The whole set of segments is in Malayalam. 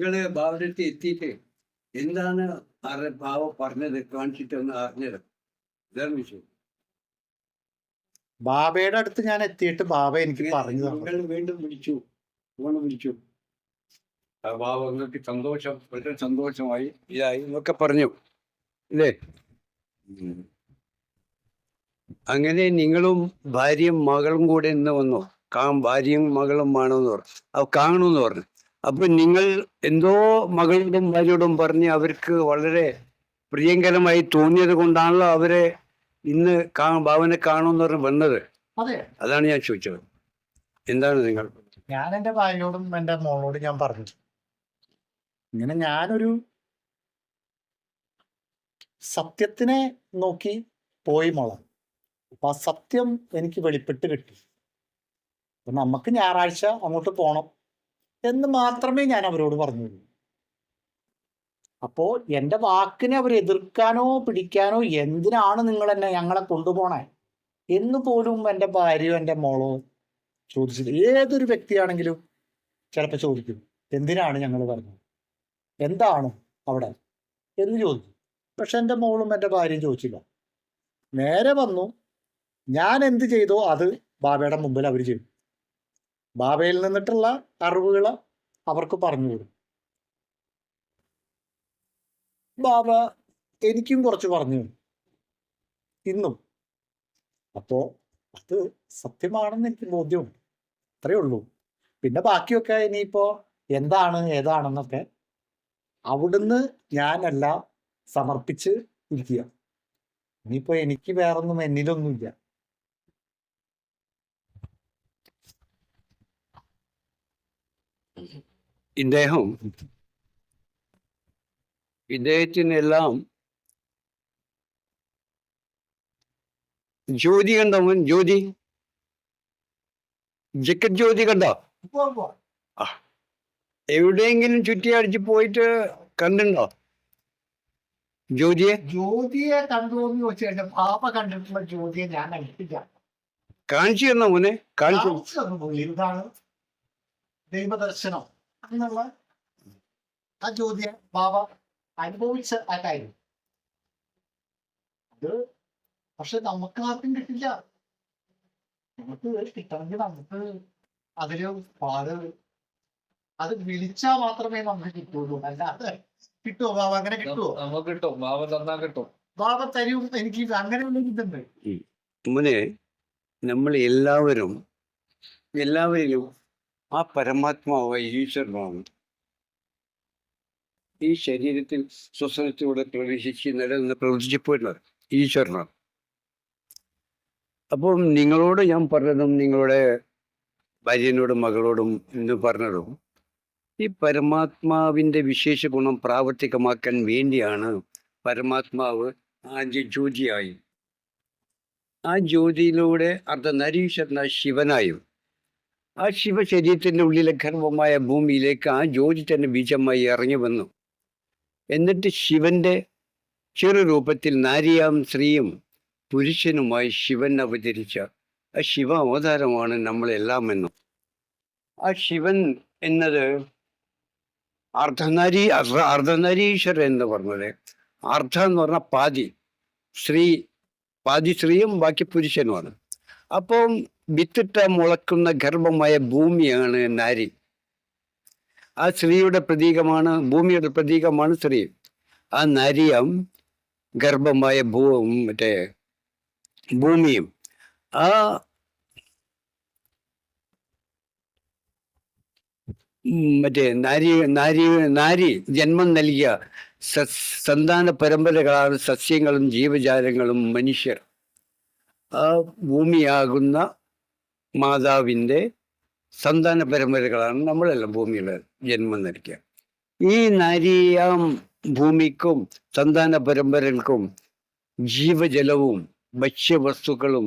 നിങ്ങൾ ഭാവത്തിൽ എത്തിയിട്ട് എന്താണ് അറി ഭാവ പറഞ്ഞത് കാണിച്ചിട്ടൊന്ന് അറിഞ്ഞത്? ഇതാണ് വിഷയം. ബാബയുടെ അടുത്ത് ഞാൻ എത്തിയിട്ട് ബാബ എനിക്ക് പറഞ്ഞു നിങ്ങൾ വീണ്ടും വിളിച്ചു. ഫോണ് വിളിച്ചു. ബാബ നിങ്ങൾക്ക് സന്തോഷം വളരെ സന്തോഷമായി. ഇതായി എന്നൊക്കെ പറഞ്ഞു. ഇല്ലേ? ഉം. അങ്ങനെ നിങ്ങളും ഭാര്യയും മകളും കൂടെ ഇന്ന് വന്നു. കാ ഭാര്യയും മകളും വേണമെന്ന് പറഞ്ഞു. അത് കാണുമെന്ന് പറഞ്ഞു. അപ്പൊ നിങ്ങൾ എന്തോ മകളോടും ഭാര്യയോടും പറഞ്ഞ് അവർക്ക് വളരെ പ്രിയങ്കരമായി തോന്നിയത് കൊണ്ടാണല്ലോ അവരെ ഇന്ന് കാ ഭാവനെ കാണുമെന്ന് പറഞ്ഞ് വന്നത്. അതെ. അതാണ് ഞാൻ ചോദിച്ചത്. എന്താണ് നിങ്ങൾ? ഞാൻ എന്റെ ഭാര്യയോടും എന്റെ മോളോടും ഞാൻ പറഞ്ഞു. ഇങ്ങനെ ഞാനൊരു സത്യത്തിനെ നോക്കി പോയി മോളെ. അപ്പൊ ആ സത്യം എനിക്ക് വെളിപ്പെട്ട് കിട്ടി. അപ്പൊ നമുക്ക് ഞായറാഴ്ച അങ്ങോട്ട് പോണം. എന്ന് മാത്രമേ ഞാൻ അവരോട് പറഞ്ഞുള്ളൂ. അപ്പോ എന്റെ വാക്കിനെ അവർ എതിർക്കാനോ പിടിക്കാനോ എന്തിനാണ് നിങ്ങൾ എന്നെ ഞങ്ങളെ കൊണ്ടുപോണേ? എന്ന് പോലും എന്റെ ഭാര്യയോ എന്റെ മോളോ ചോദിച്ചില്ല. ഏതൊരു വ്യക്തിയാണെങ്കിലും ചിലപ്പോൾ ചോദിക്കും എന്തിനാണ് ഞങ്ങൾ പറഞ്ഞത് എന്താണ് അവിടെ? എന്ന് ചോദിച്ചു പക്ഷെ എന്റെ മോളും എന്റെ ഭാര്യയും ചോദിച്ചില്ല. നേരെ വന്നു. ഞാൻ എന്ത് ചെയ്തോ? അത് ബാബയുടെ മുമ്പിൽ അവർ ചെയ്തു. ബാബയിൽ നിന്നിട്ടുള്ള അറിവുകൾ അവർക്ക് പറഞ്ഞു കൊടുക്കും ബാബ എനിക്കും കുറച്ച് പറഞ്ഞു. ഇന്നും. അപ്പോ അത് സത്യമാണെന്ന് എനിക്ക് ബോധ്യമുണ്ട്. അത്രേ ഉള്ളൂ. പിന്നെ ബാക്കിയൊക്കെ ഇനിയിപ്പോ എന്താണ് ഏതാണെന്നൊക്കെ അവിടുന്ന് ഞാനെല്ലാം സമർപ്പിച്ച് ഇരിക്കുക. ഇനിയിപ്പോ എനിക്ക് വേറൊന്നും എന്നിലൊന്നുമില്ല. ഇദ്ദേഹം ഇദ്ദേഹത്തിനെല്ലാം ജ്യോതി കണ്ടവൻ ജ്യോതി? ജക്കറ്റ് ജ്യോതി കണ്ടോ? എവിടെയെങ്കിലും ചുറ്റി അടിച്ച് പോയിട്ട് കണ്ടുണ്ടോ ജ്യോതിയെ? ജ്യോതിയെ കണ്ടു എന്ന് ചോദിച്ചു കഴിഞ്ഞാൽ പാപ കണ്ടിട്ടുള്ള ജ്യോതിയെ ഞാൻ കണ്ടിട്ടില്ല. കാണിച്ചു തന്നോ മോനെ? കാണിച്ചു. എന്താണ്? ദൈവദർശനം. എന്നുള്ള ആ ജ്യോതിയെ ബാബ അനുഭവിച്ച ആ കാര്യം അത് പക്ഷെ നമുക്ക് ആർക്കും കിട്ടില്ല. നമുക്ക് കിട്ടണമെങ്കിൽ നമുക്ക് അതിൽ പാട്. അത് വിളിച്ചാ മാത്രമേ നമുക്ക് കിട്ടുള്ളൂ. അല്ലാതെ കിട്ടുമോ ബാബ അങ്ങനെ കിട്ടുമോ നമുക്ക് കിട്ടും. ബാബ തന്നാ കിട്ടും. ബാബ തരും എനിക്ക് അങ്ങനെയുള്ള ഇതുണ്ട്. മുനെ നമ്മൾ എല്ലാവരും എല്ലാവരിലും ആ പരമാത്മാവായ ഈശ്വരനാണ്. ഈ ശരീരത്തിൽ ശ്വസനത്തിലൂടെ പ്രവേശിച്ച് നിലനിന്ന് പ്രവർത്തിച്ചപ്പോഴുള്ളത് ഈശ്വരനാണ്. അപ്പം നിങ്ങളോട് ഞാൻ പറഞ്ഞതും നിങ്ങളുടെ ഭാര്യനോടും മകളോടും ഇന്ന് പറഞ്ഞതും ഈ പരമാത്മാവിന്റെ വിശേഷ ഗുണം പ്രാവർത്തികമാക്കാൻ വേണ്ടിയാണ് പരമാത്മാവ് ആദ്യ ജ്യോതിയായി. ആ ജ്യോതിയിലൂടെ അർദ്ധനരീശ്വരന ശിവനായും ആ ശിവശരീരത്തിന്റെ ഉള്ളിലെ ഗർഭമായ ഭൂമിയിലേക്ക് ആ ജ്യോതി തന്നെ ബീജമായി ഇറങ്ങി വന്നു. എന്നിട്ട് ശിവന്റെ ചെറു രൂപത്തിൽ നാരിയാം സ്ത്രീയും പുരുഷനുമായി ശിവൻ അവതരിച്ച ആ ശിവ അവതാരമാണ് നമ്മളെല്ലാം എന്നും ആ ശിവൻ എന്നത് അർദ്ധനാരി അർദ്ധനരീശ്വരൻ എന്ന് പറഞ്ഞത്. അർദ്ധ എന്ന് പറഞ്ഞാൽ പാതി. സ്ത്രീ പാതി സ്ത്രീയും ബാക്കി പുരുഷനുമാണ്. അപ്പം വിത്തിട്ട മുളക്കുന്ന ഗർഭമായ ഭൂമിയാണ് നാരി. ആ സ്ത്രീയുടെ പ്രതീകമാണ് ഭൂമിയുടെ പ്രതീകമാണ് സ്ത്രീ. ആ നരിയം ഗർഭമായ ഭൂ മറ്റേ ഭൂമിയും. ആ മറ്റേ നാരി നാരി നാരി ജന്മം നൽകിയ സന്താന പരമ്പരകളാണ് സസ്യങ്ങളും ജീവജാലങ്ങളും മനുഷ്യർ. ആ ഭൂമിയാകുന്ന മാതാവിന്റെ സന്താന പരമ്പരകളാണ് നമ്മളെല്ലാം ഭൂമിയിൽ ജന്മം നരിക്കുക ഈ നരിയാം ഭൂമിക്കും സന്താന പരമ്പരകൾക്കും ജീവജലവും ഭക്ഷ്യവസ്തുക്കളും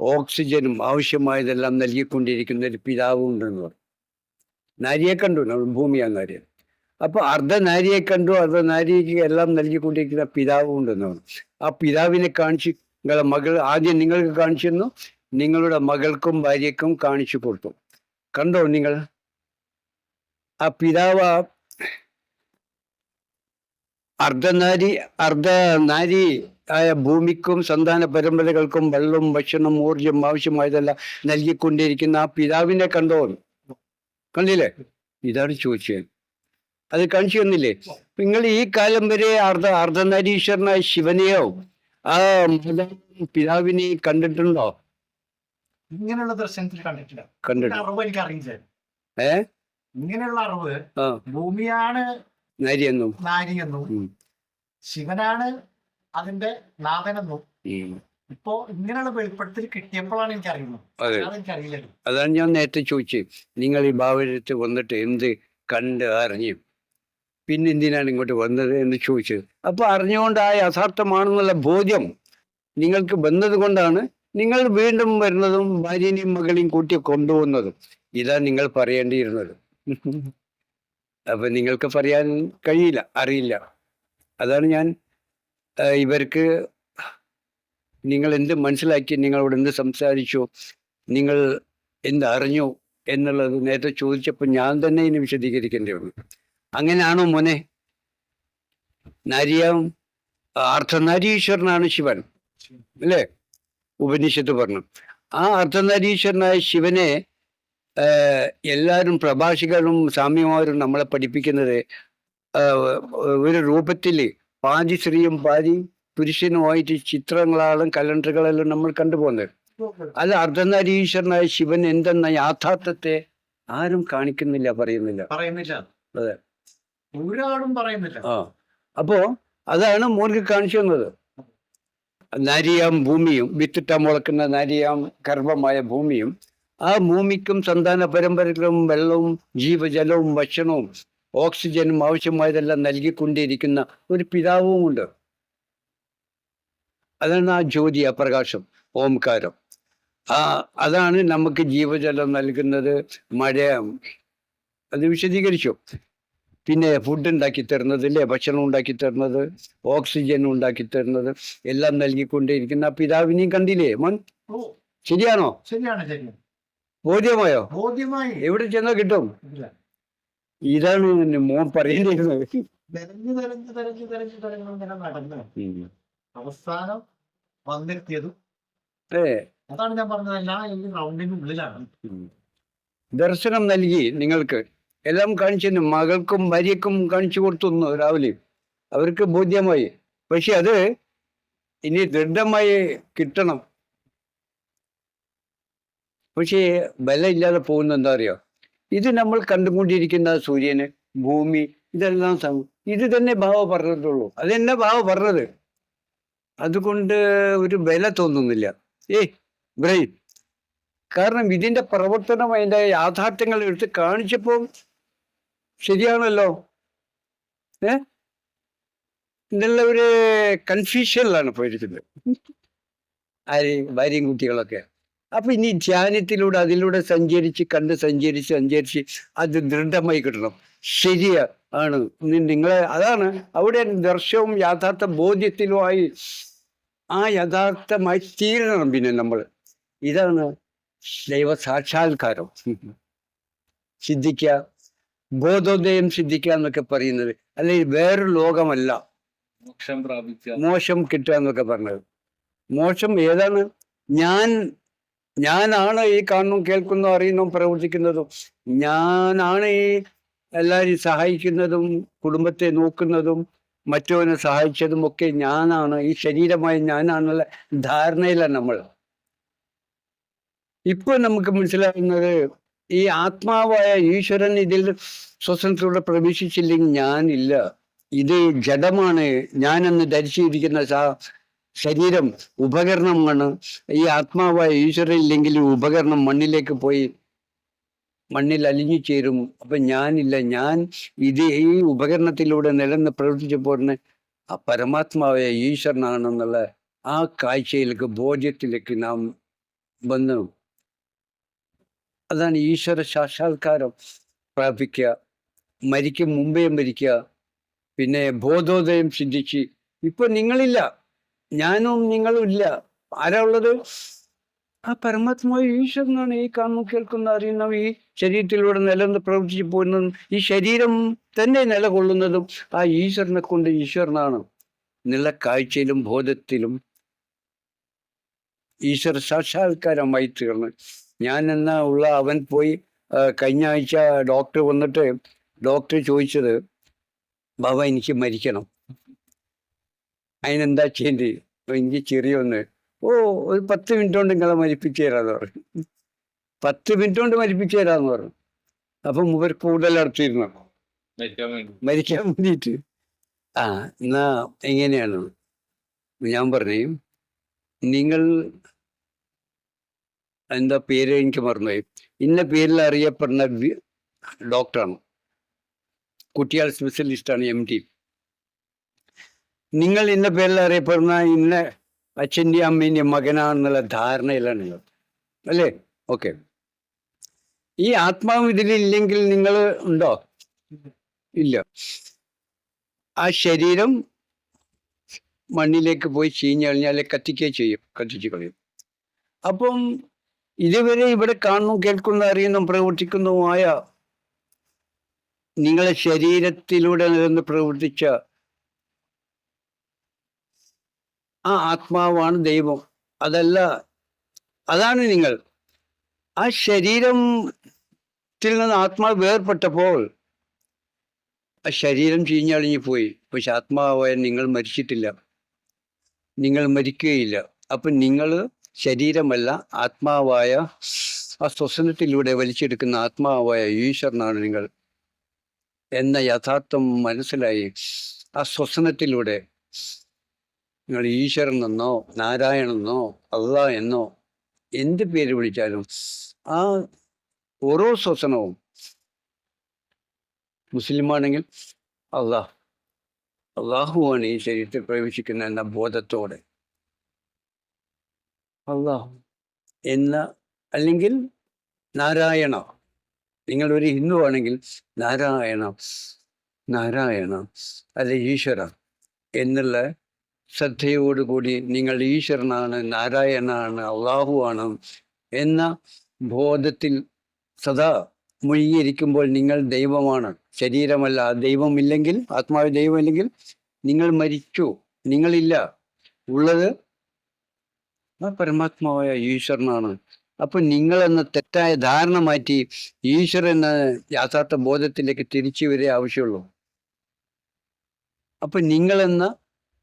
ഓക്സിജനും ആവശ്യമായതെല്ലാം നൽകിക്കൊണ്ടിരിക്കുന്ന ഒരു പിതാവും ഉണ്ടെന്ന് പറഞ്ഞു. നാരിയെ കണ്ടു നമ്മൾ ഭൂമിയാണ് നാരി. അപ്പൊ അർദ്ധനാരിയെ കണ്ടു അർദ്ധനാരിക്ക് എല്ലാം നൽകിക്കൊണ്ടിരിക്കുന്ന പിതാവും ഉണ്ടെന്ന് പറഞ്ഞു. ആ പിതാവിനെ കാണിച്ച് നിങ്ങളെ മകൾ ആദ്യം നിങ്ങൾക്ക് കാണിച്ചു തന്നു നിങ്ങളുടെ മകൾക്കും ഭാര്യക്കും കാണിച്ചു കൊടുത്തു. കണ്ടോ നിങ്ങൾ? ആ പിതാവ് അർദ്ധനാരി അർദ്ധനാരി അർദ്ധനാരി ആയ ഭൂമിക്കും സന്താന പരമ്പരകൾക്കും വെള്ളം ഭക്ഷണം ഊർജം ആവശ്യമായതെല്ലാം നൽകിക്കൊണ്ടിരിക്കുന്ന ആ പിതാവിനെ കണ്ടോ? കണ്ടില്ലേ? ഇതാണ് ചോദിച്ചത്. അത് കാണിച്ചു തന്നില്ലേ? നിങ്ങൾ ഈ കാലം വരെ അർദ്ധ അർദ്ധനാരീശ്വരനായ ശിവനെയോ ആ പിതാവിനെ കണ്ടിട്ടുണ്ടോ? ഇങ്ങനെയുള്ള ദർശനത്തിൽ കണ്ടിട്ടില്ല. അറിവ് എനിക്ക് അറിയില്ല. ഏ? ഇങ്ങനെയുള്ള അറിവ് ഭൂമിയാണ് നാരിയെന്നും. നാരിയെന്നും. ശിവനാണ് അതിന്റെ നാഥനെന്നും. ഇപ്പോ ഇങ്ങനെയുള്ള വെളിപ്പെടുത്തൽ കിട്ടിയപ്പോഴാണ് എനിക്ക് അറിയുന്നത് അതാണ് ഞാൻ നേരത്തെ ചോദിച്ചത്. നിങ്ങൾ ഈ ഭാവരത്ത് വന്നിട്ട് എന്ത് കണ്ട് അറിഞ്ഞു? പിന്നെ എന്തിനാണ് ഇങ്ങോട്ട് വന്നത് എന്ന് ചോദിച്ചത് അപ്പൊ അറിഞ്ഞുകൊണ്ട് ആ യഥാർത്ഥമാണെന്നുള്ള ബോധ്യം നിങ്ങൾക്ക് വന്നത് കൊണ്ടാണ് നിങ്ങൾ വീണ്ടും വരുന്നതും ഭാര്യനെയും മകളെയും കൂട്ടി കൊണ്ടുപോകുന്നതും. ഇതാ നിങ്ങൾ പറയേണ്ടിയിരുന്നത്. അപ്പൊ നിങ്ങൾക്ക് പറയാൻ കഴിയില്ല അറിയില്ല. അതാണ് ഞാൻ ഇവർക്ക് നിങ്ങൾ എന്ത് മനസ്സിലാക്കി നിങ്ങളോട് എന്ത് സംസാരിച്ചു നിങ്ങൾ എന്ത് അറിഞ്ഞു എന്നുള്ളത് നേരത്തെ ചോദിച്ചപ്പോൾ ഞാൻ തന്നെ ഇനി വിശദീകരിക്കേണ്ടി വന്നു. അങ്ങനെയാണോ മോനെ? നാരിയാം അർദ്ധനാരീശ്വരനാണ് ശിവൻ അല്ലേ? ഉപനിഷത്ത് പറഞ്ഞു. ആ അർദ്ധനാരീശ്വരനായ ശിവനെ എല്ലാവരും പ്രഭാഷികളും സാമ്യമാരും നമ്മളെ പഠിപ്പിക്കുന്നത് ഒരു രൂപത്തിൽ പാതി സ്ത്രീയും പാതി പുരുഷനുമായിട്ട് ചിത്രങ്ങളാലും കലണ്ടറുകളെല്ലാം നമ്മൾ കണ്ടുപോകുന്നത് അത് അർദ്ധനാരീശ്വരനായ ശിവൻ എന്തെന്ന യാഥാർത്ഥ്യത്തെ ആരും കാണിക്കുന്നില്ല പറയുന്നില്ല. പറയുന്നില്ല. അതെ. ഒരാളും പറയുന്നില്ല. ആ. അപ്പോ അതാണ് മോർക്ക് കാണിച്ചു തന്നത്. നാരിയാം ഭൂമിയും വിത്തിട്ട മുളക്കുന്ന നാരിയാം ഗർഭമായ ഭൂമിയും. ആ ഭൂമിക്കും സന്താന പരമ്പരകളും വെള്ളവും ജീവജലവും ഭക്ഷണവും ഓക്സിജനും ആവശ്യമായതെല്ലാം നൽകിക്കൊണ്ടിരിക്കുന്ന ഒരു പിതാവും ഉണ്ട് അതാണ് ആ ജ്യോതി ആ പ്രകാശം ഓംകാരം. ആ അതാണ് നമുക്ക് ജീവജലം നൽകുന്നത്. മഴ അത് വിശദീകരിച്ചു. പിന്നെ ഫുഡ് ഉണ്ടാക്കി തരുന്നത് അല്ലേ ഭക്ഷണം ഉണ്ടാക്കി തരുന്നത് ഓക്സിജൻ ഉണ്ടാക്കി തരുന്നത് എല്ലാം നൽകിക്കൊണ്ടേയിരിക്കുന്ന. ആ പിതാവിനെയും കണ്ടില്ലേ മോൻ? ശരിയാണോ? ബോധ്യമായോ? ബോധ്യമായി. എവിടെ ചെന്നാ കിട്ടും? ഇതാണ് മോൻ പറയേണ്ടിയിരുന്നത് തെരഞ്ഞു തെരഞ്ഞു തെരഞ്ഞു തെരഞ്ഞു തെരഞ്ഞു ഇങ്ങനെ നടന്നു അവസാനം അതാണ് ഞാൻ പറഞ്ഞത്. എല്ലാം ഈ റൗണ്ടിന്റെ ഉള്ളിലാണ്. ദർശനം നൽകി നിങ്ങൾക്ക്. എല്ലാം കാണിച്ചു മകൾക്കും ഭാര്യക്കും കാണിച്ചു കൊടുത്തു രാവിലെ. അവർക്ക് ബോധ്യമായി. പക്ഷെ അത് ഇനി ദൃഢമായി കിട്ടണം. പക്ഷേ ബലമില്ലാതെ പോകുന്ന എന്താ അറിയോ? ഇത് നമ്മൾ കണ്ടുകൊണ്ടിരിക്കുന്ന സൂര്യന് ഭൂമി ഇതെല്ലാം സം- ഇത് തന്നെ ഭാവ പറഞ്ഞിട്ടുള്ളൂ. അതെന്നെ തന്നെ ഭാവ പറഞ്ഞത്? അതുകൊണ്ട് ഒരു ബല തോന്നുന്നില്ല. ഏയ് ബ്രെയിൻ കാരണം ഇതിന്റെ പ്രവർത്തനം അതിന്റെ യാഥാർത്ഥ്യങ്ങൾ എടുത്ത് കാണിച്ചപ്പോൾ ശരിയാണല്ലോ. ഏ? എന്നുള്ള ഒരു കൺഫ്യൂഷനിലാണ് പോയിരിക്കുന്നത്. ആര്? ഭാര്യയും കുട്ടികളൊക്കെ. അപ്പൊ ഇനി ധ്യാനത്തിലൂടെ അതിലൂടെ സഞ്ചരിച്ച് കണ്ട് സഞ്ചരിച്ച് സഞ്ചരിച്ച് അത് ദൃഢമായി കിട്ടണം. ശരിയാ ആണ്. നിങ്ങളെ അതാണ്. അവിടെ ദർശവും യാഥാർത്ഥ ബോധ്യത്തിലുമായി ആ യഥാർത്ഥമായി തീരണം പിന്നെ നമ്മൾ ഇതാണ് ദൈവ സാക്ഷാത്കാരം സിദ്ധിക്കുക ബോധോദയം സിദ്ധിക്കുക എന്നൊക്കെ പറയുന്നത്. അല്ലെങ്കിൽ വേറൊരു ലോകമല്ല. മോക്ഷം പ്രാപിക്കുക. മോശം കിട്ടുക എന്നൊക്കെ പറഞ്ഞത്. മോശം ഏതാണ്? ഞാൻ ഞാനാണ് ഈ കാണുന്നു കേൾക്കുന്നു അറിയുന്നു പ്രവർത്തിക്കുന്നതും. ഞാനാണ് ഈ എല്ലാവരെയും സഹായിക്കുന്നതും കുടുംബത്തെ നോക്കുന്നതും മറ്റവനെ സഹായിച്ചതും ഒക്കെ ഞാനാണ്. ഈ ശരീരമായ ഞാനാണെന്നുള്ള ധാരണയിലാണ് നമ്മൾ. ഇപ്പൊ നമുക്ക് മനസ്സിലാകുന്നത് ഈ ആത്മാവായ ഈശ്വരൻ ഇതിൽ സ്വതന്ത്രത്തോടെ പ്രവേശിച്ചില്ലെങ്കിൽ ഞാനില്ല. ഇത് ജഡമാണ്. ഞാനെന്ന് ധരിച്ചിരിക്കുന്ന ശരീരം ഉപകരണമാണ്. ഈ ആത്മാവായ ഈശ്വരൻ ഇല്ലെങ്കിൽ ഉപകരണം മണ്ണിലേക്ക് പോയി മണ്ണിൽ അലിഞ്ഞു ചേരും അപ്പൊ ഞാനില്ല. ഞാൻ ഇത് ഈ ഉപകരണത്തിലൂടെ നിലനിന്ന് പ്രവർത്തിച്ചപ്പോൾ ആ പരമാത്മാവായ ഈശ്വരനാണെന്നുള്ള ആ കാഴ്ചയിലേക്ക് ബോധ്യത്തിലേക്ക് നാം വന്നു. അതാണ് ഈശ്വര സാക്ഷാത്കാരം പ്രാപിക്കുക. മരിക്കും മുമ്പേ മരിക്കുക. പിന്നെ ബോധോദയം സിദ്ധിച്ച്. ഇപ്പൊ നിങ്ങളില്ല. ഞാനും നിങ്ങളും ഇല്ല. ആരാ ഉള്ളത്? ആ പരമാത്മാവ് ഈശ്വരനാണ്. ഈ കാണുന്ന കേൾക്കുന്ന അറിയുന്ന ഈ ശരീരത്തിലൂടെ നിലനിന്ന് പ്രവർത്തിച്ചു പോകുന്നതും ഈ ശരീരം തന്നെ നിലകൊള്ളുന്നതും ആ ഈശ്വരനെ കൊണ്ട് ഈശ്വരനാണ്. എന്നുള്ള കാഴ്ചയിലും ബോധത്തിലും ഈശ്വര സാക്ഷാത്കാരമായി തീർന്ന്. ഞാൻ എന്ന ഉള്ള അവൻ പോയി കഴിഞ്ഞ ആഴ്ച ഡോക്ടർ വന്നിട്ട് ഡോക്ടർ ചോദിച്ചത് ബാബ എനിക്ക് മരിക്കണം. അതിനെന്താ ചെയ്യേണ്ടി? എനിക്ക് ചെറിയൊന്ന് ഓ ഒരു പത്ത് മിനിറ്റ് കൊണ്ട് നിങ്ങളെ മരിപ്പിച്ചു തരാന്ന് പറഞ്ഞു. പത്ത് മിനിറ്റ് കൊണ്ട് മരിപ്പിച്ചു തരാന്ന് പറഞ്ഞു. അപ്പം ഇവർ കൂടുതൽ അടുത്തിരുന്നു. മരിക്കാൻ വേണ്ടിയിട്ട്. ആ എന്നാ എങ്ങനെയാണ്? ഞാൻ പറഞ്ഞു നിങ്ങൾ എന്താ പേര് എനിക്ക് മറന്നുപോയി. ഇന്ന പേരിൽ അറിയപ്പെടുന്ന ഡോക്ടറാണ്. കുട്ടിയാൾ സ്പെഷ്യലിസ്റ്റാണ് എം ഡി. നിങ്ങൾ ഇന്ന പേരിൽ അറിയപ്പെടുന്ന ഇന്ന അച്ഛന്റെയും അമ്മേന്റെയും മകനാണെന്നുള്ള ധാരണയിലാണ് നിങ്ങൾ. അല്ലേ? ഓക്കെ. ഈ ആത്മാവ് ഇതിലില്ലെങ്കിൽ നിങ്ങൾ ഉണ്ടോ? ഇല്ല. ആ ശരീരം മണ്ണിലേക്ക് പോയി ചീഞ്ഞ് കഴിഞ്ഞാൽ കത്തിക്കുകയും ചെയ്യും. കത്തിച്ചു കളയും. അപ്പം ഇതുവരെ ഇവിടെ കാണുന്നു കേൾക്കുന്നു അറിയുന്നു പ്രവർത്തിക്കുന്നതുമായ നിങ്ങളെ ശരീരത്തിലൂടെ നിന്ന് പ്രവർത്തിച്ച ആ ആത്മാവാണ് ദൈവം. അതല്ല അതാണ് നിങ്ങൾ. ആ ശരീരത്തിൽ നിന്ന് ആത്മാവ് വേർപെട്ടപ്പോൾ ആ ശരീരം ചീഞ്ഞളിഞ്ഞു പോയി പക്ഷെ ആത്മാവായ നിങ്ങൾ മരിച്ചിട്ടില്ല. നിങ്ങൾ മരിക്കുകയില്ല. അപ്പൊ നിങ്ങൾ ശരീരമല്ല ആത്മാവായ ആ ശ്വസനത്തിലൂടെ വലിച്ചെടുക്കുന്ന ആത്മാവായ ഈശ്വരനാണ് നിങ്ങൾ എന്ന യഥാർത്ഥം മനസ്സിലായി. ആ ശ്വസനത്തിലൂടെ നിങ്ങൾ ഈശ്വരൻ എന്നോ നാരായണെന്നോ അള്ള എന്നോ എന്ത് പേര് വിളിച്ചാലും ആ ഓരോ ശ്വസനവും മുസ്ലിമാണെങ്കിൽ അള്ളാഹ് അള്ളാഹുവാണ് ഈ ശരീരത്തിൽ പ്രവേശിക്കുന്ന എന്ന ബോധത്തോടെ. അള്ളാഹു. എന്ന അല്ലെങ്കിൽ നാരായണ. നിങ്ങൾ ഒരു ഹിന്ദു ആണെങ്കിൽ നാരായണ നാരായണ അല്ലെ ഈശ്വര എന്നുള്ള ശ്രദ്ധയോടുകൂടി നിങ്ങൾ ഈശ്വരനാണ് നാരായണാണ് അള്ളാഹുവാണ് എന്ന ബോധത്തിൽ സദാ മുഴുകിയിരിക്കുമ്പോൾ നിങ്ങൾ ദൈവമാണ്. ശരീരമല്ല ദൈവമില്ലെങ്കിൽ ആത്മാവ് ദൈവമില്ലെങ്കിൽ നിങ്ങൾ മരിച്ചു നിങ്ങളില്ല. ഉള്ളത് ആ പരമാത്മാവായ ഈശ്വരനാണ്. അപ്പൊ നിങ്ങൾ എന്ന തെറ്റായ ധാരണ മാറ്റി ഈശ്വരൻ എന്ന യാഥാർത്ഥ ബോധത്തിലേക്ക് തിരിച്ചു വരേ ആവശ്യമുള്ളൂ. അപ്പൊ നിങ്ങളെന്ന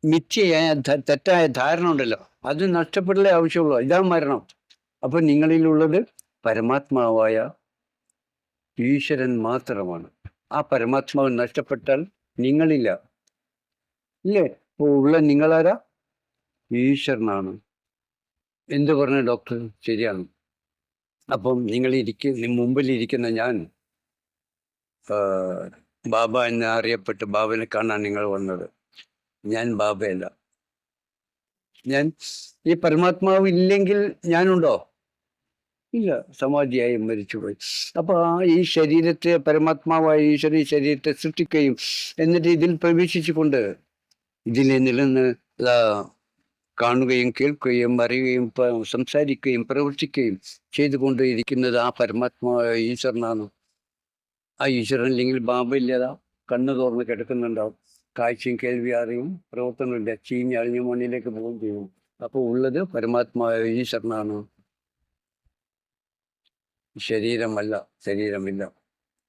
മിഥ്യയായ തെറ്റായ ധാരണ ഉണ്ടല്ലോ. അത് നഷ്ടപ്പെടലേ ആവശ്യമുള്ളൂ. ഇതാ മരണം. അപ്പൊ നിങ്ങളിലുള്ളത് പരമാത്മാവായ ഈശ്വരൻ മാത്രമാണ്. ആ പരമാത്മാവ് നഷ്ടപ്പെട്ടാൽ നിങ്ങളില്ല. ഇല്ലേ? ഇപ്പോൾ ഉള്ള നിങ്ങളാരാ? ഈശ്വരനാണ്. എന്ത് പറഞ്ഞ ഡോക്ടർ? ശരിയാണ്. അപ്പം നിങ്ങൾ ഇരിക്കുന്ന മുമ്പിൽ ഇരിക്കുന്ന ഞാൻ ബാബ എന്ന് അറിയപ്പെട്ട് ബാബനെ കാണാൻ നിങ്ങൾ വന്നത്. ഞാൻ ബാബയല്ല. ഞാൻ ഈ പരമാത്മാവ് ഇല്ലെങ്കിൽ ഞാനുണ്ടോ? ഇല്ല. സമാധിയായി മരിച്ചുപോയി. അപ്പൊ ആ ഈ ശരീരത്തെ പരമാത്മാവായ ഈ ശരീരത്തെ സൃഷ്ടിക്കുകയും എന്നിട്ട് ഇതിൽ പ്രവേശിച്ചുകൊണ്ട് ഇതിലെ നിലനിന്ന് കാണുകയും കേൾക്കുകയും അറിയുകയും സംസാരിക്കുകയും പ്രവർത്തിക്കുകയും ചെയ്തുകൊണ്ട് ഇരിക്കുന്നത് ആ പരമാത്മാവായ ഈശ്വരനാണ്. ആ ഈശ്വരൻ ബാബ കണ്ണു തുറന്ന് കിടക്കുന്നുണ്ടാവും. കാഴ്ചയും കേൾവി അറിയും പ്രവർത്തനമില്ല ചീഞ്ഞഴിഞ്ഞ് മണ്ണിലേക്ക് പോവുകയും ചെയ്യും. അപ്പോൾ ഉള്ളത് പരമാത്മാവായ ഈശ്വരനാണ്. ശരീരമല്ല ശരീരമില്ല.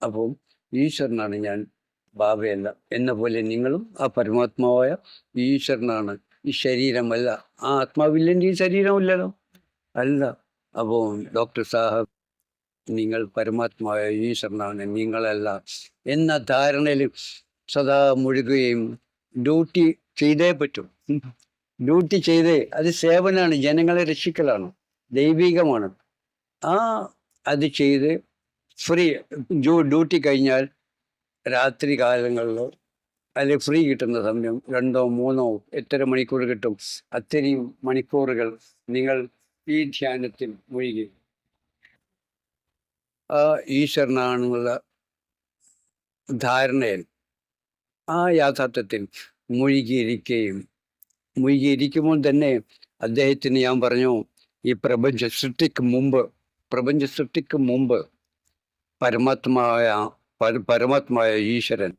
അപ്പോൾ ഈശ്വരനാണ് ഞാൻ ബാബയല്ല. എന്ന പോലെ നിങ്ങളും ആ പരമാത്മാവായ ഈശ്വരനാണ്. ഈ ശരീരമല്ല. ആ ആത്മാവില്ലെങ്കിൽ ശരീരമില്ലല്ലോ. അല്ല. അപ്പോൾ ഡോക്ടർ സാഹബ് നിങ്ങൾ പരമാത്മാവ് ഈശ്വരനാണ് നിങ്ങളല്ല. എന്ന ധാരണയിൽ സദാ മുഴുകുകയും ഡ്യൂട്ടി ചെയ്തേ പറ്റും. ഡ്യൂട്ടി ചെയ്തേ. അത് സേവനാണ് ജനങ്ങളെ രക്ഷിക്കലാണ് ദൈവികമാണ്. ആ അത് ചെയ്ത് ഫ്രീ ഡ്യൂട്ടി കഴിഞ്ഞാൽ രാത്രി കാലങ്ങളിലോ അല്ലെങ്കിൽ ഫ്രീ കിട്ടുന്ന സമയം രണ്ടോ മൂന്നോ എത്ര മണിക്കൂർ കിട്ടും. അത്രയും മണിക്കൂറുകൾ നിങ്ങൾ ഈ ധ്യാനത്തിൽ മുഴുകി. ആ ഈശ്വരനാണെന്നുള്ള ധാരണയിൽ ആ യാഥാർത്ഥ്യത്തിൽ മുഴുകിയിരിക്കുകയും മുഴുകിയിരിക്കുമ്പോൾ തന്നെ അദ്ദേഹത്തിന് ഞാൻ പറഞ്ഞു ഈ പ്രപഞ്ച സൃഷ്ടിക്ക് മുമ്പ് പ്രപഞ്ച സൃഷ്ടിക്ക് മുമ്പ് പരമാത്മാവായ പരമാത്മാവായ ഈശ്വരൻ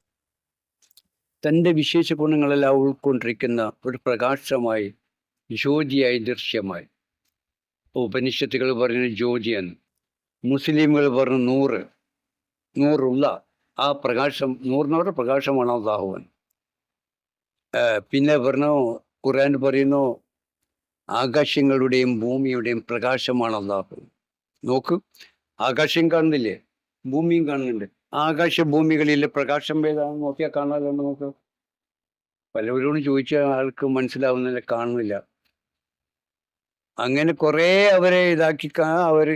തന്റെ വിശേഷ ഗുണങ്ങളെല്ലാം ഉൾക്കൊണ്ടിരിക്കുന്ന ഒരു പ്രകാശമായി ജ്യോതിയായി ദൃശ്യമായി. ഉപനിഷത്തുകൾ പറയുന്നത് ജ്യോതിയെന്ന് മുസ്ലിമുകൾ പറഞ്ഞ നൂറ് നൂറുള്ള ആ പ്രകാശം നൂറിനോടെ പ്രകാശമാണ് അള്ളാഹുവൻ. പിന്നെ പറഞ്ഞു ഖുറാൻ പറയുന്നു ആകാശങ്ങളുടെയും ഭൂമിയുടെയും പ്രകാശമാണ് അള്ളാഹു. നോക്ക് ആകാശം കാണുന്നില്ലേ? ഭൂമിയും കാണുന്നുണ്ട്. ആകാശ ഭൂമികളിലെ പ്രകാശം ഏതാണെന്ന് നോക്കിയാൽ കാണാമല്ലോ നമുക്ക് പലവരോടും ചോദിച്ച ആൾക്ക് മനസ്സിലാവുന്നില്ല കാണുന്നില്ല. അങ്ങനെ കുറേ അവരെ ഇതാക്കി അവർ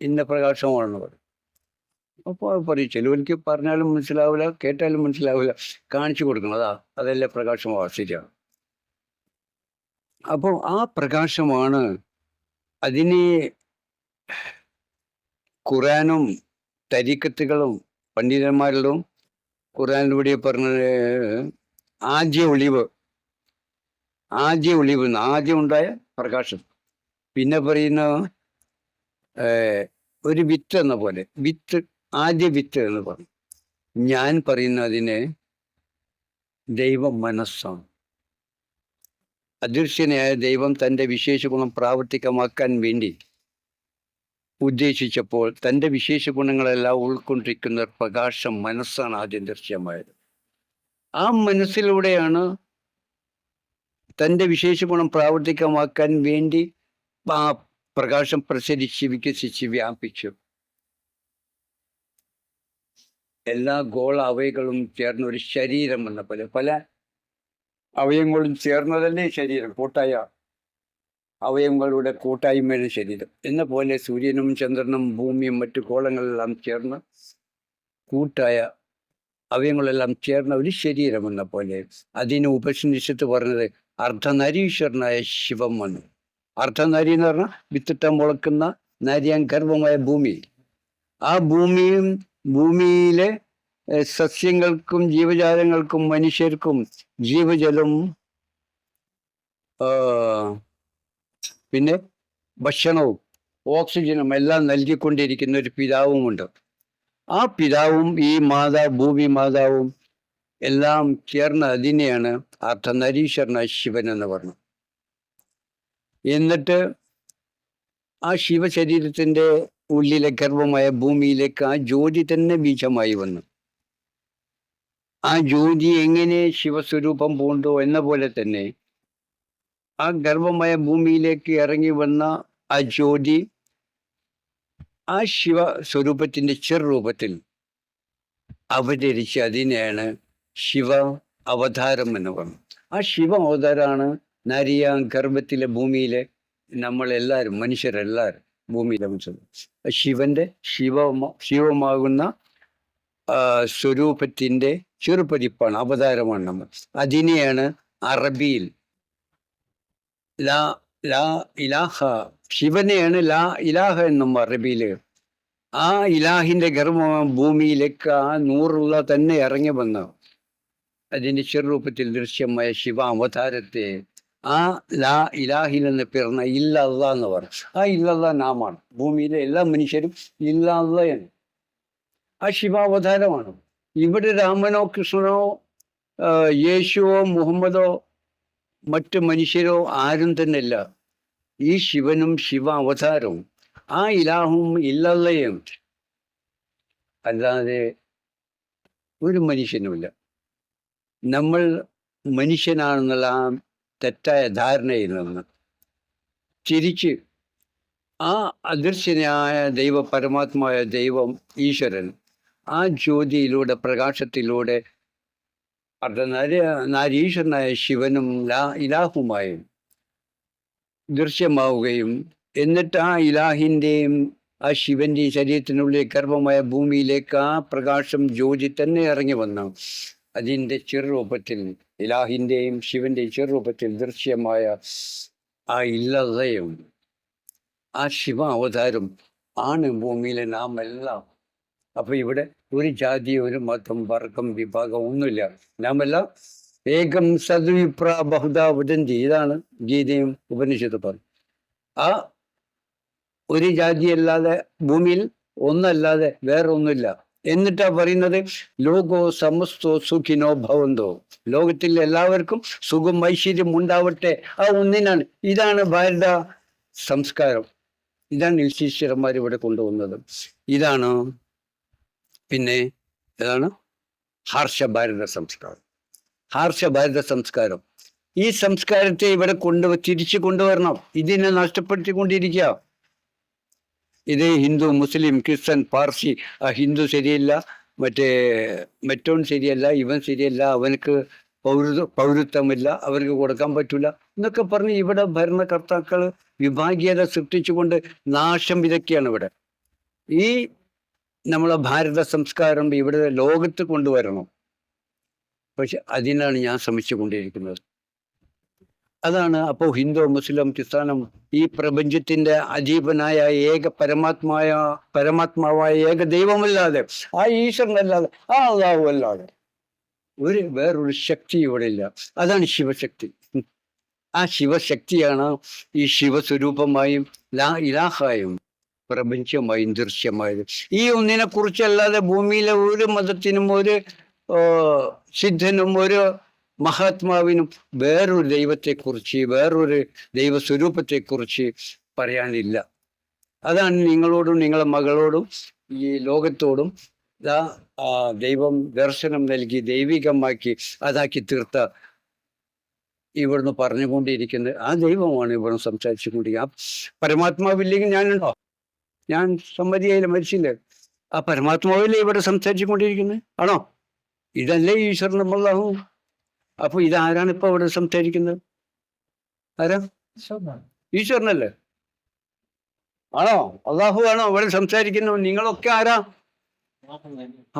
ഇന്ന പ്രകാശമാണെന്ന് പറയും. അപ്പോൾ പറയും ചിലവർക്ക് പറഞ്ഞാലും മനസ്സിലാവില്ല കേട്ടാലും മനസ്സിലാവില്ല. കാണിച്ചു കൊടുക്കണം അതാ അതല്ലേ പ്രകാശമാണ് ശരിയാണ് അപ്പോൾ ആ പ്രകാശമാണ് അതിനെ ഖുറാനും തരീക്കത്തുകളും പണ്ഡിതന്മാരിലും ഖുറാനിലൂടെ പറഞ്ഞ ആദ്യ ഒളിവ് ആദ്യ ഒളിവ് ആദ്യം ഉണ്ടായ പ്രകാശം. പിന്നെ പറയുന്ന ഒരു വിത്ത് എന്ന പോലെ വിത്ത് ആദ്യ വിത്ത് എന്ന് പറഞ്ഞു. ഞാൻ പറയുന്ന അതിനെ ദൈവ മനസ്സാണ്. അദൃശ്യനായ ദൈവം തന്റെ വിശേഷ ഗുണം പ്രാവർത്തികമാക്കാൻ വേണ്ടി ഉദ്ദേശിച്ചപ്പോൾ തന്റെ വിശേഷ ഗുണങ്ങളെല്ലാം ഉൾക്കൊണ്ടിരിക്കുന്ന പ്രകാശം മനസ്സാണ് ആദ്യം ദൃശ്യമായത്. ആ മനസ്സിലൂടെയാണ് തന്റെ വിശേഷ ഗുണം പ്രാവർത്തികമാക്കാൻ വേണ്ടി ആ പ്രകാശം പ്രസരിച്ച് വികസിച്ച് വ്യാപിച്ചു. എല്ലാ ഗോള അവയകളും ചേർന്ന ഒരു ശരീരം എന്ന പോലെ പല അവയങ്ങളും ചേർന്നതല്ലേ ശരീരം കൂട്ടായ അവയവങ്ങളുടെ കൂട്ടായ്മയുടെ ശരീരം. എന്ന പോലെ സൂര്യനും ചന്ദ്രനും ഭൂമിയും മറ്റു കോളങ്ങളെല്ലാം ചേർന്ന് കൂട്ടായ അവയവങ്ങളെല്ലാം ചേർന്ന ഒരു ശരീരം എന്ന പോലെ അതിന് ഉപനിഷത്ത് പറഞ്ഞത് അർദ്ധനരീശ്വരനായ ശിവം വന്നു. അർദ്ധനരി എന്ന് പറഞ്ഞാൽ വിത്തിട്ടം മുളക്കുന്ന നരിയാൻ ഗർഭമായ ഭൂമി. ആ ഭൂമിയും ഭൂമിയിലെ സസ്യങ്ങൾക്കും ജീവജാലങ്ങൾക്കും മനുഷ്യർക്കും ജീവജലം പിന്നെ ഭക്ഷണവും ഓക്സിജനും എല്ലാം നൽകിക്കൊണ്ടിരിക്കുന്ന ഒരു പിതാവുമുണ്ട്. ആ പിതാവും ഈ മാതാ ഭൂമി മാതാവും എല്ലാം ചേർന്ന അതിനെയാണ് അർത്ഥനരീശ്വരന ശിവൻ എന്ന് പറഞ്ഞു. എന്നിട്ട് ആ ശിവശരീരത്തിന്റെ ഉള്ളിലെ ഗർഭമായ ഭൂമിയിലേക്ക് ആ ജ്യോതി തന്നെ ബീജമായി വന്നു. ആ ജ്യോതി എങ്ങനെ ശിവസ്വരൂപം പൂണ്ടോ എന്ന പോലെ തന്നെ ആ ഗർഭമായ ഭൂമിയിലേക്ക് ഇറങ്ങി വന്ന ആ ജ്യോതി ആ ശിവ സ്വരൂപത്തിന്റെ ചെറുരൂപത്തിൽ അവതരിച്ച് അതിനെയാണ് ശിവ അവതാരം എന്ന് പറഞ്ഞു ആ ശിവ അവതാരമാണ് നരിയ ഗർഭത്തിലെ ഭൂമിയിലെ നമ്മളെല്ലാവരും മനുഷ്യരെല്ലാവരും ഭൂമിയിലെ മനുഷ്യർ. ശിവന്റെ ശിവ ശിവമാകുന്ന ആ, സ്വരൂപത്തിന്റെ ചെറുപതിപ്പാണ് അവതാരമാണ് നമ്മൾ. അതിനെയാണ് അറബിയിൽ ലാ ലാ ഇലാഹ. ശിവനെയാണ് ലാ ഇലാഹ എന്നും അറബിയിൽ. ആ ഇലാഹിന്റെ ഗർഭം ഭൂമിയിലേക്ക് ആ നൂറുള്ള തന്നെ ഇറങ്ങി വന്ന. അതിന്റെ ചെറുരൂപത്തിൽ ദൃശ്യമായ ശിവ അവതാരത്തെ ആ ലാ ഇലാഹിൽ നിന്ന് പിറന്ന ഇല്ലല്ല എന്ന് പറയും. ആ ഇല്ലല്ല നാമാണ്. ഭൂമിയിലെ എല്ലാ മനുഷ്യരും ഇല്ല അല്ലയാണ് ആ ശിവാവതാരമാണ് ഇവിടെ രാമനോ കൃഷ്ണനോ യേശുവോ മുഹമ്മദോ മറ്റ് മനുഷ്യരോ ആരും തന്നെ അല്ല ഈ ശിവനും ശിവ അവതാരവും. ആ ഇലാഹും ഇല്ലല്ലയും. അല്ലാതെ ഒരു മനുഷ്യനുമില്ല. നമ്മൾ മനുഷ്യനാണെന്നുള്ള ആ തെറ്റായ ധാരണയിൽ നിന്ന് ചിരിച്ച് ആ അദൃശ്യനായ ദൈവ പരമാത്മായ ദൈവം ഈശ്വരൻ ആ ജ്യോതിയിലൂടെ പ്രകാശത്തിലൂടെ അർദ്ധനാരി നാരീശ്വരനായ ശിവനും ലാ ഇലാഹുമായും ദൃശ്യമാവുകയും എന്നിട്ട് ആ ഇലാഹിന്റെയും ആ ശിവന്റെ ശരീരത്തിനുള്ളിൽ ഗർഭമായ ഭൂമിയിലേക്ക് ആ പ്രകാശം ജ്യോതി തന്നെ ഇറങ്ങി വന്നു. അതിന്റെ ചെറുരൂപത്തിൽ ഇലാഹിന്റെയും ശിവന്റെയും ചെറുരൂപത്തിൽ ദൃശ്യമായ ആ ഇല്ലതയും ആ ശിവ അവതാരം ആണ് ഭൂമിയിലെ നാം എല്ലാം അപ്പൊ ഇവിടെ ഒരു ജാതി ഒരു മതം വർഗം വിഭാഗം ഒന്നുമില്ല. നാം എല്ലാം ഏകം സദ്വിപ്ര ബഹുദ വദന്തി. ഇതാണ് ഗീതയും ഉപനിഷത്ത്. പറഞ്ഞു ആ ഒരു ജാതിയല്ലാതെ ഭൂമിയിൽ ഒന്നല്ലാതെ വേറെ ഒന്നുമില്ല എന്നിട്ടാ പറയുന്നത്? ലോകോ സമസ്തോ സുഖിനോ ഭവന്തോ. ലോകത്തിൽ എല്ലാവർക്കും സുഖം ഐശ്വര്യം ഉണ്ടാവട്ടെ. ആ ഒന്നിനാണ്. ഇതാണ് ഭാരത സംസ്കാരം. ഇതാണ് ഈശ്വരന്മാർ ഇവിടെ കൊണ്ടുവന്നത്. ഇതാണ് പിന്നെ ഏതാണ്? ഹാർഷ ഭാരത സംസ്കാരം. ഹാർഷ ഭാരത സംസ്കാരം ഈ സംസ്കാരത്തെ ഇവിടെ കൊണ്ടു തിരിച്ചു കൊണ്ടുവരണം. ഇതിനെ നഷ്ടപ്പെടുത്തിക്കൊണ്ടിരിക്കുക ഇത് ഹിന്ദു മുസ്ലിം ക്രിസ്ത്യൻ പാർസി. ഹിന്ദു ശരിയല്ല മറ്റേ മറ്റോൻ ശരിയല്ല ഇവൻ ശരിയല്ല അവനക്ക് പൗര പൗരത്വമില്ല അവർക്ക് കൊടുക്കാൻ പറ്റൂല എന്നൊക്കെ പറഞ്ഞ് ഇവിടെ ഭരണകർത്താക്കൾ വിഭാഗീയത സൃഷ്ടിച്ചുകൊണ്ട് നാശം വിതയ്ക്കുകയാണ് ഇവിടെ. ഈ നമ്മളെ ഭാരത സംസ്കാരം ഇവിടെ ലോകത്ത് കൊണ്ടുവരണം. പക്ഷെ അതിനാണ് ഞാൻ ശ്രമിച്ചുകൊണ്ടിരിക്കുന്നത്. അതാണ് അപ്പോൾ ഹിന്ദു മുസ്ലിം ക്രിസ്ത്യാനം ഈ പ്രപഞ്ചത്തിന്റെ അജീവനായ ഏക പരമാത്മായ പരമാത്മാവായ ഏക ദൈവമല്ലാതെ ആ ഈശ്വരനല്ലാതെ ആ അള്ളാഹു അല്ലാതെ ഒരു വേറൊരു ശക്തി ഇവിടെ ഇല്ല. അതാണ് ശിവശക്തി. ആ ശിവശക്തിയാണ് ഈ ശിവസ്വരൂപമായും ലാ ഇലാഹായും പ്രപഞ്ചമായും ദൃശ്യമായത് ഈ ഒന്നിനെ കുറിച്ചല്ലാതെ ഭൂമിയിലെ ഒരു മതത്തിനും ഒരു സിദ്ധനും ഒരു മഹാത്മാവിനും വേറൊരു ദൈവത്തെക്കുറിച്ച് വേറൊരു ദൈവസ്വരൂപത്തെക്കുറിച്ച് പറയാനില്ല. അതാണ് നിങ്ങളോടും നിങ്ങളെ മകളോടും ഈ ലോകത്തോടും ദൈവം ദർശനം നൽകി ദൈവികമാക്കി അതാക്കി തീർത്ത ഇവിടുന്ന് പറഞ്ഞുകൊണ്ടിരിക്കുന്നത് ആ ദൈവമാണ് ഇവിടുന്ന് സംസാരിച്ചുകൊണ്ടിരിക്കുക പരമാത്മാവില്ലെങ്കിൽ ഞാനുണ്ടോ ഞാൻ സമ്മതിയായില്ല മരിച്ചില്ലേ? ആ പരമാത്മാവല്ലേ ഇവിടെ സംസാരിച്ചുകൊണ്ടിരിക്കുന്നത്? ആണോ? ഇതല്ലേ ഈശ്വരൻ നമ്മളാവും അപ്പൊ ഇതാരാണ് ഇപ്പൊ ഇവിടെ സംസാരിക്കുന്നത്? ആരാ? ഈശ്വരനല്ലേ? ആണോ? അള്ളാഹു ആണോ ഇവിടെ സംസാരിക്കുന്നു നിങ്ങളൊക്കെ ആരാ?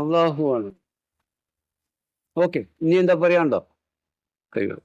അള്ളാഹു ആണ്. ഓക്കെ. ഇനി എന്താ പറയാണ്ടോ കഴിയും